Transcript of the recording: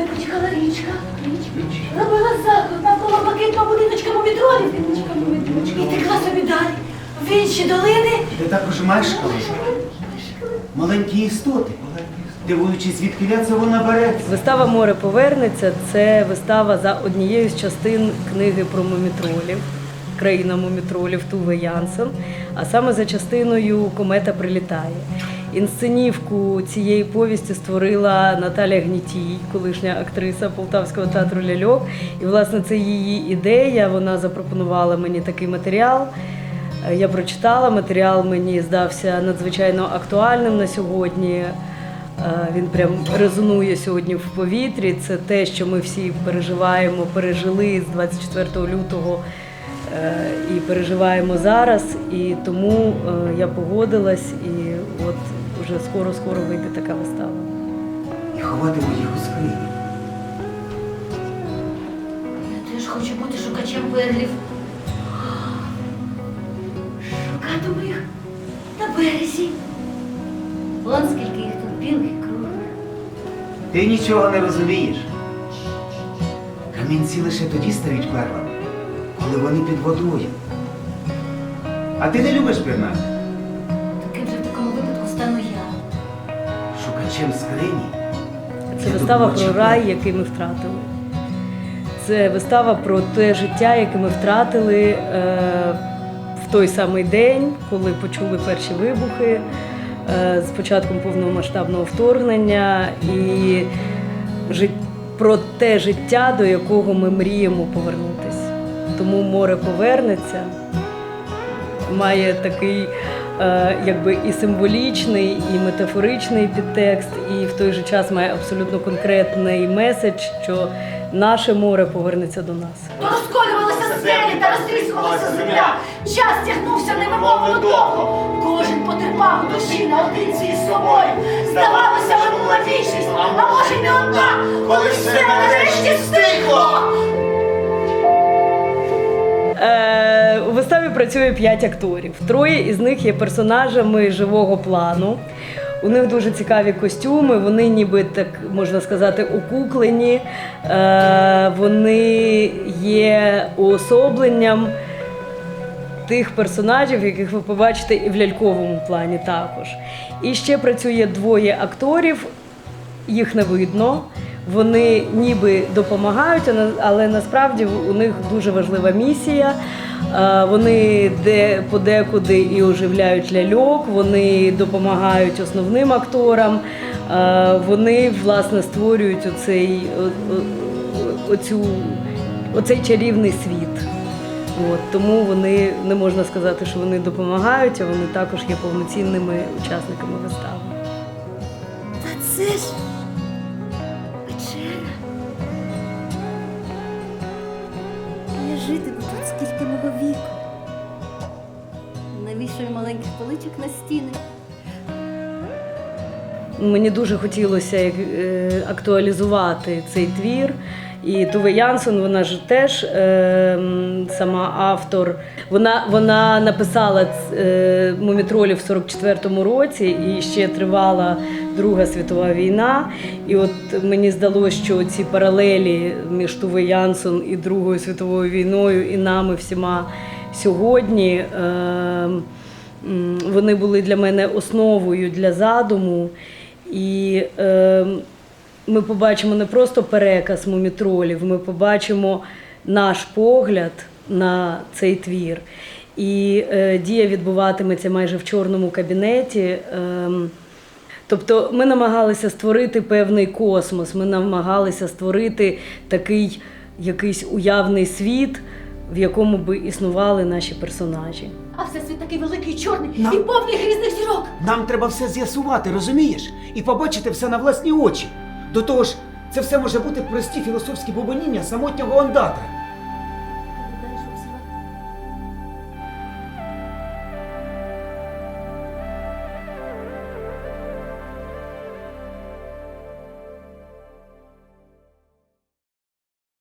Річка, річка, річка. Робила заклад навколо блакитного будиночка помідорів. Квіточка, помідорочка. І текла собі далі. В інші долини. Ти також мешкали. Маленькі істоти. Дивуючись, звідки це вона береться. Вистава Море повернеться це вистава за однією з частин книги про мумітролів, країна мумітролів Туве Янсен, а саме за частиною Комета прилітає. Інсценівку цієї повісті створила Наталя Гнітій, колишня актриса Полтавського театру Ляльок. І, власне, це її ідея. Вона запропонувала мені такий матеріал. Я прочитала матеріал, мені здався надзвичайно актуальним на сьогодні. Е, Він прям резонує сьогодні в повітрі. Це те, що ми всі переживаємо, пережили з 24 лютого е, і переживаємо зараз. І тому е, я погодилась, і от вже скоро-скоро вийде така вистава. І ховатиму їх у скрині. Я теж хочу бути шукачем перлів. Шукатиму їх на березі. Вон скільки їх тут білих і круглих. Ти нічого не розумієш. Камінці лише тоді стають перлами, коли вони під водою. А ти не любиш пірнати? Шукачем скрині. Це Я вистава про рай, який ми втратили. Це вистава про те життя, яке ми втратили е, в той самий день, коли почули перші вибухи е, з початком повномасштабного вторгнення, і жит... про те життя, до якого ми мріємо повернутися. Тому море повернеться має такий якби і символічний, і метафоричний підтекст, і в той же час має абсолютно конкретний меседж, що наше море повернеться до нас. Розколювалися стелі та розтріскувалася земля. Час тягнувся невимовно довго. Кожен потерпав душі наодинці із собою. Здавалося, минула вічність, а може не одна, коли все нарешті стихло. Е, у виставі працює п'ять акторів. Троє із них є персонажами живого плану. У них дуже цікаві костюми, вони ніби так можна сказати укуклені. Е, вони є уособленням тих персонажів, яких ви побачите і в ляльковому плані також. І ще працює двоє акторів, їх не видно. Вони ніби допомагають, але насправді у них дуже важлива місія. Е, Вони де подекуди і оживляють ляльок, вони допомагають основним акторам. Е, Вони власне створюють оцей, оцю, оцей чарівний світ. От, тому вони не можна сказати, що вони допомагають, а вони також є повноцінними учасниками вистави. Та це ж житиму тут скільки мого віку. Навішую маленьких поличок на стіни. Мені дуже хотілося е, актуалізувати цей твір. І Туве Янсон, вона ж теж е, сама автор. Вона, вона написала е, Мумітролі в 44-му році і ще тривала Друга світова війна. І от мені здалося, що ці паралелі між Туве Янсон і Другою світовою війною і нами всіма сьогодні. Е, вони були для мене основою для задуму. І е, ми побачимо не просто переказ мумітролів, ми побачимо наш погляд на цей твір. І е, дія відбуватиметься майже в чорному кабінеті. Ем, Тобто ми намагалися створити певний космос, ми намагалися створити такий якийсь уявний світ, в якому би існували наші персонажі. А всесвіт такий великий, чорний На- і повний грізних зірок. Нам треба все з'ясувати, розумієш? І побачити все на власні очі. До того ж, це все може бути прості філософські бубоніння самотнього ондатра.